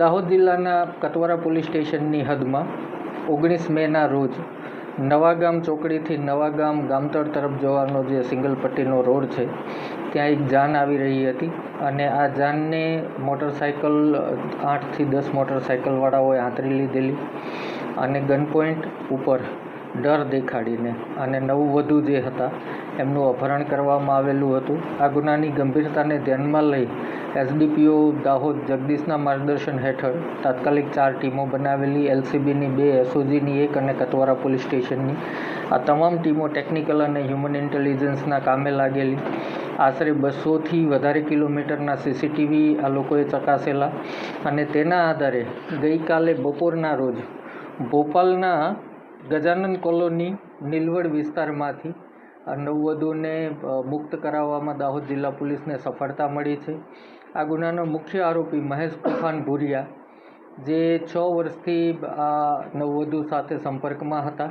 દાહોદ જિલ્લાના કતવારા પોલીસ સ્ટેશનની હદમાં ઓગણીસ મેના રોજ નવાગામ ચોકડીથી નવાગામ ગામતળ તરફ જવાનો જે સિંગલ પટ્ટીનો રોડ છે, ત્યાં એક જાન આવી રહી હતી અને આ જાનને મોટરસાઇકલ આઠથી દસ મોટરસાઇકલવાળાઓએ આંતરી લીધેલી અને ગન પોઈન્ટ ઉપર ડર દેખાડીને અને નવવધુ જે હતા એમનું અપહરણ કરવામાં આવેલું હતું. આ ગુનાની ગંભીરતાને ધ્યાનમાં લઈ એસડીપીઓ દાહોદ જગદીશના માર્ગદર્શન હેઠળ તાત્કાલિક ચાર ટીમો બનાવેલી એલસીબીની, બે એસઓજીની, એક અને કતવારા પોલીસ સ્ટેશનની. આ તમામ ટીમો ટેકનિકલ અને હ્યુમન ઇન્ટેલિજન્સના કામે લાગેલી. આશરે બસોથી વધારે કિલોમીટરના સીસીટીવી આ લોકોએ ચકાસેલા અને તેના આધારે ગઈકાલે બપોરના રોજ ભોપાલના ગજાનન કોલોની, નીલવડ વિસ્તારમાંથી નવવધુને મુક્ત કરાવવામાં દાહોદ જિલ્લા પોલીસને સફળતા મળી છે. આ ગુનાનો મુખ્ય આરોપી મહેશ તોફાન ભુરિયા, જે છ વર્ષથી આ નવવધુ સાથે સંપર્કમાં હતા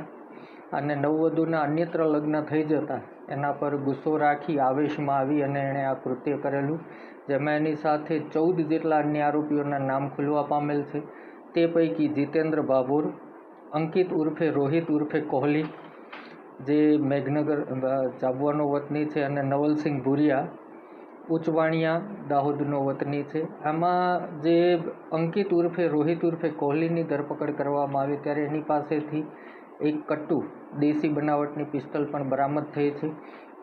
અને નવવધુના અન્યત્ર લગ્ન થઈ જતા એના પર ગુસ્સો રાખી આવેશમાં આવી અને એણે આ કૃત્ય કરેલું, જેમાં એની સાથે ચૌદ જેટલા અન્ય આરોપીઓના નામ ખુલવા પામેલ છે. તે પૈકી જીતેન્દ્ર ભાભોર, અંકિત ઉર્ફે રોહિત ઉર્ફે કોહલી જે મેઘનગર અ, વતની છે અને નવલસિંહ ભુરિયા ઉચવાણિયા દાહોદનો વતની છે. આમાં જે અંકિત ઉર્ફે રોહિત ઉર્ફે કોહલીની ધરપકડ કરવામાં આવી ત્યારે એની પાસેથી એક કટ્ટુ દેશી બનાવટની પિસ્તલ પણ બરામદ થઈ છે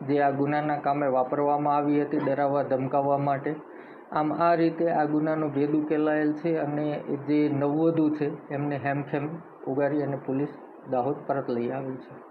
જે આ ગુનાના કામે વાપરવામાં આવી હતી ડરાવવા ધમકાવવા માટે. આમ આ રીતે આ ગુનાનો ભેદ ઉકેલાયેલ છે અને જે નવવધુ છે એમને હેમખેમ ઉગારી અને પોલીસ દાહોદ પરત લઈ આવી છે.